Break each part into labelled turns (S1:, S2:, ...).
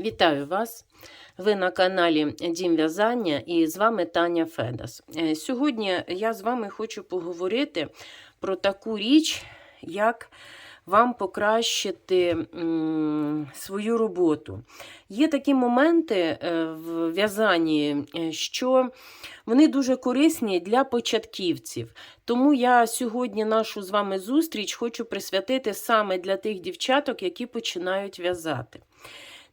S1: Вітаю вас! Ви на каналі Дім В'язання і з вами Таня Федас. Е, Сьогодні я з вами хочу поговорити про таку річ, як вам покращити свою роботу. Є такі моменти е, в в'язанні, е, що вони дуже корисні для початківців. Тому я сьогодні нашу з вами зустріч хочу присвятити саме для тих дівчаток, які починають в'язати.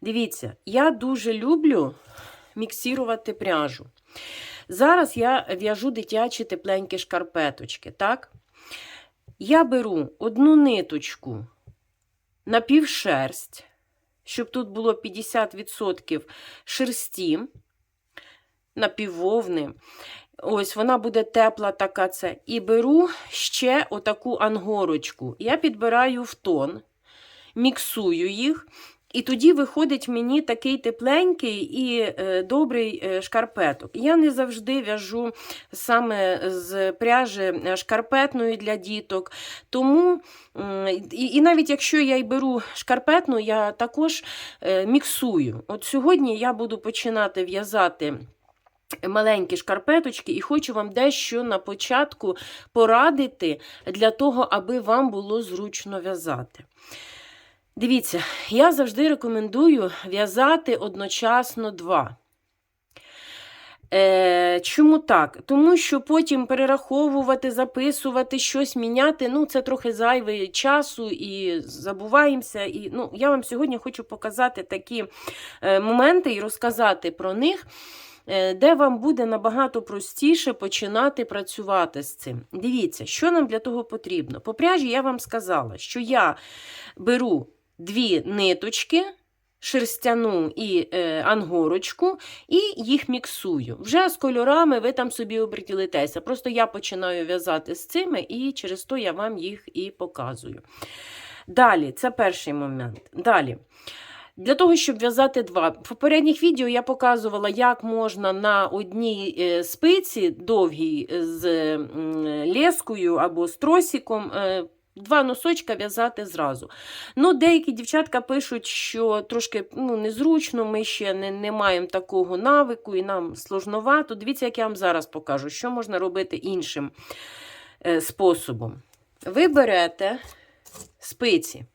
S1: Дивіться, я дуже люблю міксірувати пряжу. Зараз я в'яжу дитячі тепленькі шкарпеточки, так? Я беру одну ниточку на півшерсть, щоб тут було 50% шерсті, напіввовни. Ось вона буде тепла така це. І беру ще отаку ангорочку. Я підбираю в тон, міксую їх. І тоді виходить мені такий тепленький і е, добрий е, шкарпеток. Я не завжди в'яжу саме з пряжі е, шкарпетної для діток. Тому, і, і навіть якщо я й беру шкарпетну, я також міксую. От сьогодні я буду починати в'язати. Маленькі шкарпеточки, і хочу вам дещо на початку порадити для того, аби вам було зручно в'язати. Дивіться, я завжди рекомендую в'язати одночасно два. Е, Чому так? Тому що потім перераховувати, записувати, щось міняти, ну, це трохи зайвий часу і забуваємося. І, ну, Я вам сьогодні хочу показати такі е, моменти і розказати про них. е, Де вам буде набагато простіше починати працювати з цим. Дивіться, що нам для того потрібно. По пряжі я вам сказала, що я беру дві ниточки, шерстяну і е, ангорочку, і їх міксую. Вже з кольорами ви там собі оприділитеся. Просто я починаю в'язати з цими, і через то я вам їх і показую. Далі, це перший момент. Далі. Для того, щоб в'язати два. В попередніх відео я показувала, як можна на одній е, спиці довгій з лескою або з тросиком е, Два носочка в'язати зразу. Ну, Деякі дівчатка пишуть, що трошки ну, незручно, ми ще не, не маємо такого навику і нам сложновато. Дивіться, як я вам зараз покажу, що можна робити іншим е, способом. Ви берете спиці.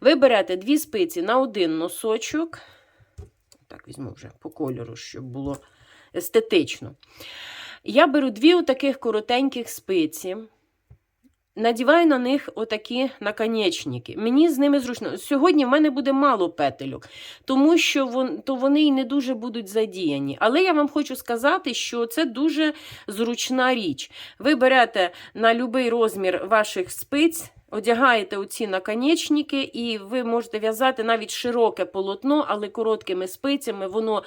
S1: Ви берете дві спиці на один носочок. Так, візьму вже по кольору, щоб було естетично. Я беру дві отаких коротеньких спиці. Надіваю на них отакі наконечники. Мені з ними зручно. Сьогодні в мене буде мало петельок, тому що вон, то вони і не дуже будуть задіяні. Але я вам хочу сказати, що це дуже зручна річ. Ви берете на будь-який розмір ваших спиць. Одягаєте оці наконечники, і ви можете в'язати навіть широке полотно, але короткими спицями. Воно,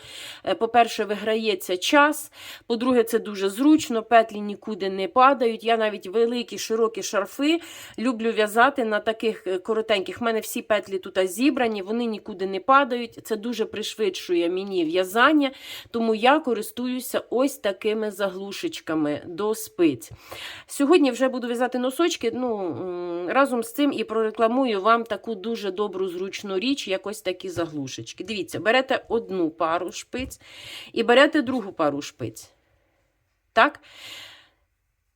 S1: е, по-перше, виграється час. По-друге, це дуже зручно, петлі нікуди не падають. Я навіть великі широкі шарфи люблю в'язати на таких е, коротеньких. У мене всі петлі тут зібрані, вони нікуди не падають. Це дуже пришвидшує мені в'язання, тому я користуюся ось такими заглушечками до спиць. Сьогодні вже буду в'язати носочки. ну, Разом з цим і прорекламую вам таку дуже добру зручну річ, як ось такі заглушечки. Дивіться, берете одну пару шпиць і берете другу пару шпиць. Так?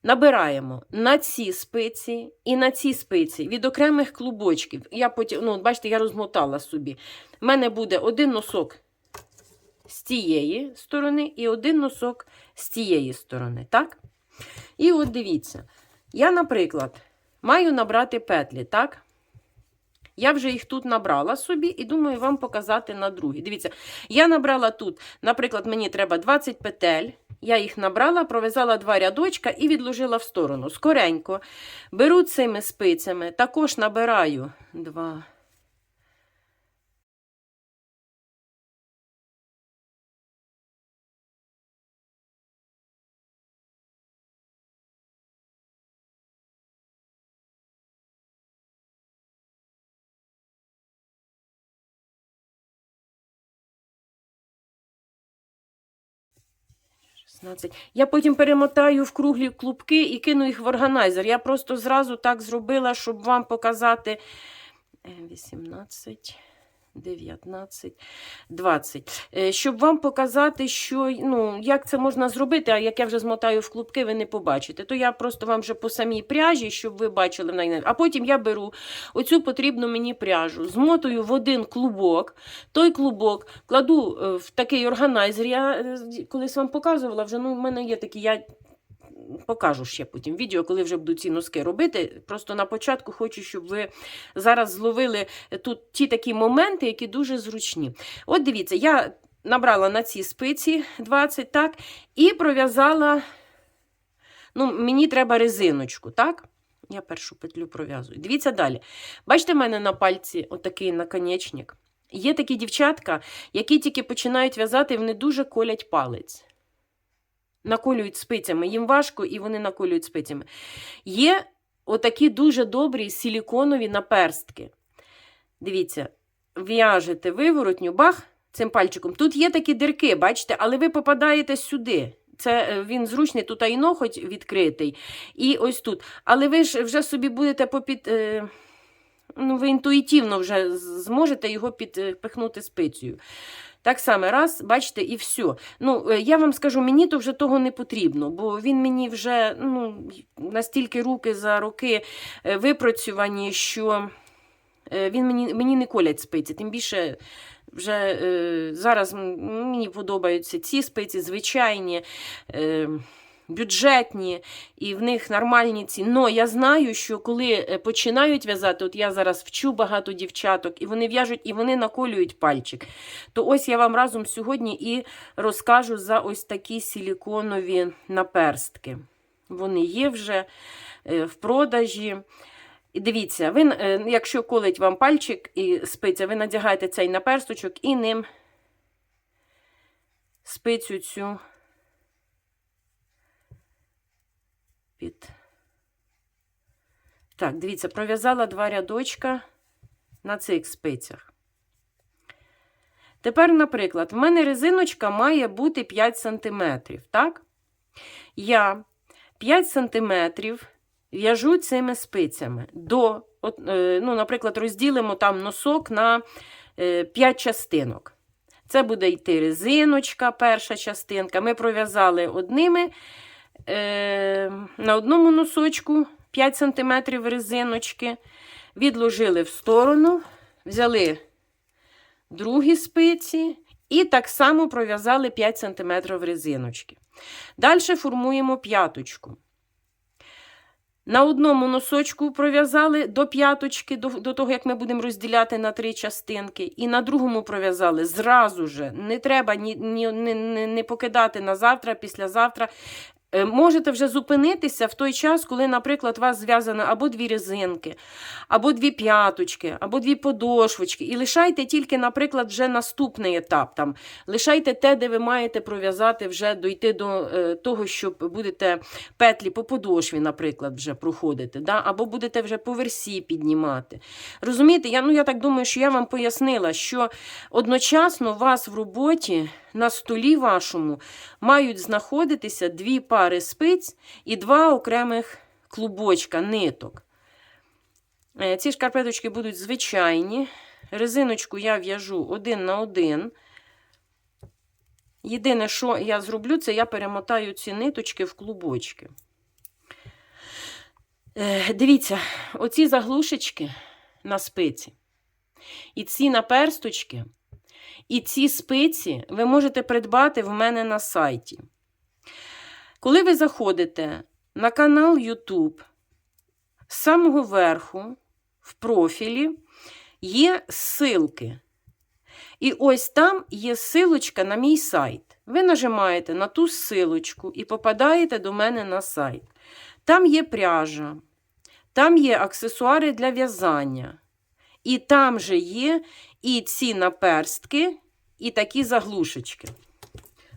S1: Набираємо на ці спиці і на ці спиці від окремих клубочків. Я потім, ну, бачите, я розмотала собі. У мене буде один носок з тієї сторони і один носок з тієї сторони. Так? І от дивіться. Я, наприклад. Маю набрати петлі, так? Я вже їх тут набрала собі і думаю вам показати на другій. Дивіться, я набрала тут, наприклад, мені треба 20 петель. Я їх набрала, пров'язала два рядочка і відложила в сторону. Скоренько беру цими спицями, також набираю 2. Я потім перемотаю в круглі клубки і кину їх в органайзер. Я просто зразу так зробила, щоб вам показати. Е, 18, 19, 20. Е, Щоб вам показати, що, ну, як це можна зробити, а як я вже змотаю в клубки, ви не побачите. То я просто вам вже по самій пряжі, щоб ви бачили. А потім я беру оцю потрібну мені пряжу, змотую в один клубок. Той клубок кладу е, в такий органайзер. Я е, колись вам показувала, вже ну, в мене є такі. Я покажу ще потім відео, коли вже буду ці носки робити. Просто на початку хочу, щоб ви зараз зловили тут ті такі моменти, які дуже зручні. От дивіться, я набрала на ці спиці 20, так, і пров'язала. Ну, мені треба резиночку, так? Я першу петлю пров'язую. Дивіться далі. Бачите, в мене на пальці отакий наконечник. Є такі дівчатка, які тільки починають в'язати, вони дуже колять палець. Наколюють спицями. Їм важко, і вони наколюють спицями. Є отакі дуже добрі силіконові наперстки. Дивіться, в'яжете виворотню, бах, цим пальчиком. Тут є такі дирки, бачите, але ви попадаєте сюди. Це е, він зручний, тут і ноготь відкритий. І ось тут. Але ви ж вже собі будете попід. е, Ну, ви інтуїтивно вже зможете його підпихнути спицею. Так само, раз, бачите, і все. Ну, е, я вам скажу, мені то вже того не потрібно, бо він мені вже ну, настільки руки за роки випрацьовані, випрацювані, що е, він мені, мені не колять спиці. Тим більше вже е, зараз мені подобаються ці спиці, звичайні. Е, Бюджетні і в них нормальні ціни. Но я знаю, що коли е, починають в'язати, от я зараз вчу багато дівчаток, і вони в'яжуть, і вони наколюють пальчик. То ось я вам разом сьогодні і розкажу за ось такі силіконові наперстки. Вони є вже е, в продажі. І дивіться, ви, е, якщо колить вам пальчик і спиця, ви надягаєте цей наперсточок і ним спицю цю під. Так, дивіться, пров'язала два рядочка на цих спицях. Тепер, наприклад, в мене резиночка має бути 5 см, так? Я 5 см в'яжу цими спицями до, е, ну, наприклад, розділимо там носок на е, 5 частинок. Це буде йти резиночка, перша частинка. Ми пров'язали одними е, на одному носочку 5 см резиночки, відложили в сторону, взяли другі спиці і так само пров'язали 5 см резиночки. Далі формуємо п'яточку. На одному носочку пров'язали до п'яточки, до, до того, як ми будемо розділяти на три частинки. І на другому пров'язали зразу же. Не треба ні, ні, не, не, не покидати на завтра, післязавтра. Е, Можете вже зупинитися в той час, коли, наприклад, у вас зв'язано або дві резинки, або дві п'яточки, або дві подошвочки. І лишайте тільки, наприклад, вже наступний етап. Там. Лишайте те, де ви маєте пров'язати, вже дойти до е, того, що будете петлі по подошві, наприклад, вже проходити, да? або будете вже по версі піднімати. Розумієте, я, ну, я так думаю, що я вам пояснила, що одночасно у вас в роботі на столі вашому мають знаходитися дві пари спиць і два окремих клубочка ниток. Е, Ці шкарпеточки будуть звичайні. Резиночку я в'яжу один на один. Єдине, що я зроблю, це я перемотаю ці ниточки в клубочки. Е, Дивіться, оці заглушечки на спиці. І ці наперсточки, і ці спиці ви можете придбати в мене на сайті. Коли ви заходите на канал YouTube, з самого верху, в профілі, є ссылки. І ось там є ссылочка на мій сайт. Ви нажимаєте на ту ссылочку і попадаєте до мене на сайт. Там є пряжа, там є аксесуари для в'язання. І там же є і ці наперстки, і такі заглушечки.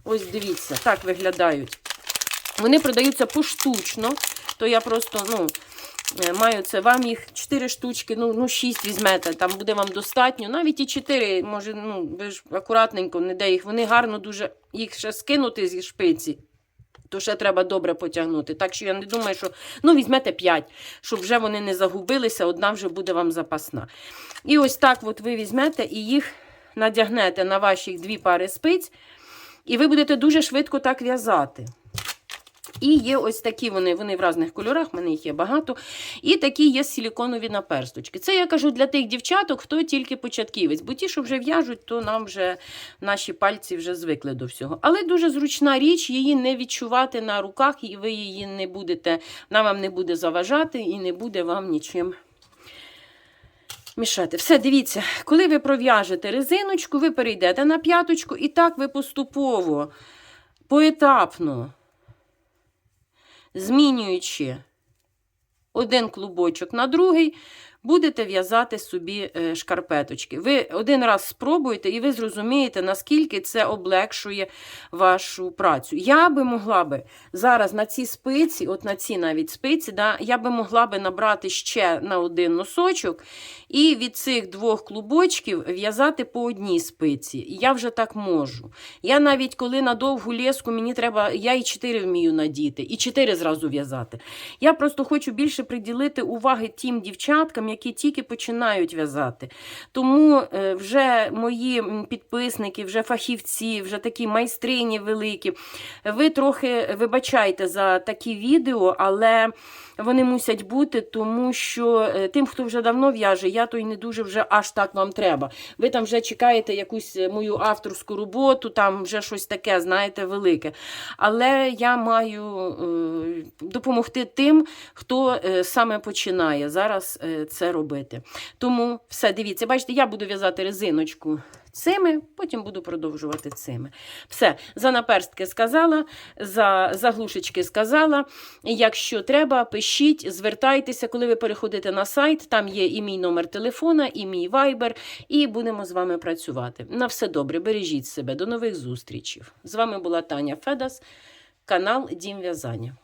S1: Ось дивіться, так виглядають. Вони продаються поштучно, то я просто, ну, е, маю це, вам їх 4 штучки, ну, ну 6 візьмете, там буде вам достатньо. Навіть і 4, може, ну, ви ж акуратненько, не де їх. Вони гарно дуже їх ще скинути зі шпиці. То ще треба добре потягнути. Так що я не думаю, що ну, візьмете 5, щоб вже вони не загубилися, одна вже буде вам запасна. І ось так от ви візьмете і їх надягнете на ваші дві пари спиць, і ви будете дуже швидко так в'язати. І є ось такі вони, вони в різних кольорах, в мене їх є багато. І такі є силіконові наперсточки. Це я кажу для тих дівчаток, хто тільки початківець. Бо ті, що вже в'яжуть, то нам вже наші пальці вже звикли до всього. Але дуже зручна річ, її не відчувати на руках, і ви її не будете, вона вам не буде заважати і не буде вам нічим. Мішати. Все, дивіться, коли ви пров'яжете резиночку, ви перейдете на п'яточку, і так ви поступово, поетапно змінюючи один клубочок на другий, будете в'язати собі е, шкарпеточки. Ви один раз спробуєте, і ви зрозумієте, наскільки це облегшує вашу працю. Я би могла би зараз на ці спиці, от на ці навіть спиці, да, я би могла би набрати ще на один носочок, і від цих двох клубочків в'язати по одній спиці. Я вже так можу. Я навіть коли на довгу леску, мені треба, я і чотири вмію надіти, і чотири зразу в'язати. Я просто хочу більше приділити уваги тим дівчаткам, які тільки починають в'язати. Тому е, вже мої підписники, вже фахівці, вже такі майстрині великі. Ви трохи вибачайте за такі відео, але вони мусять бути, тому що е, тим, хто вже давно в'яже, я то й не дуже вже аж так вам треба. Ви там вже чекаєте якусь е, мою авторську роботу, там вже щось таке, знаєте, велике. Але я маю допомогти тим, хто саме починає зараз е, це робити. Тому все, дивіться, бачите, я буду в'язати резиночку цими, потім буду продовжувати цими. Все, за наперстки сказала, за заглушечки сказала. Якщо треба, пишіть, звертайтеся, коли ви переходите на сайт, там є і мій номер телефона, і мій вайбер, і будемо з вами працювати. На все добре, бережіть себе, до нових зустрічей. З вами була Таня Федас, канал Дім В'язання.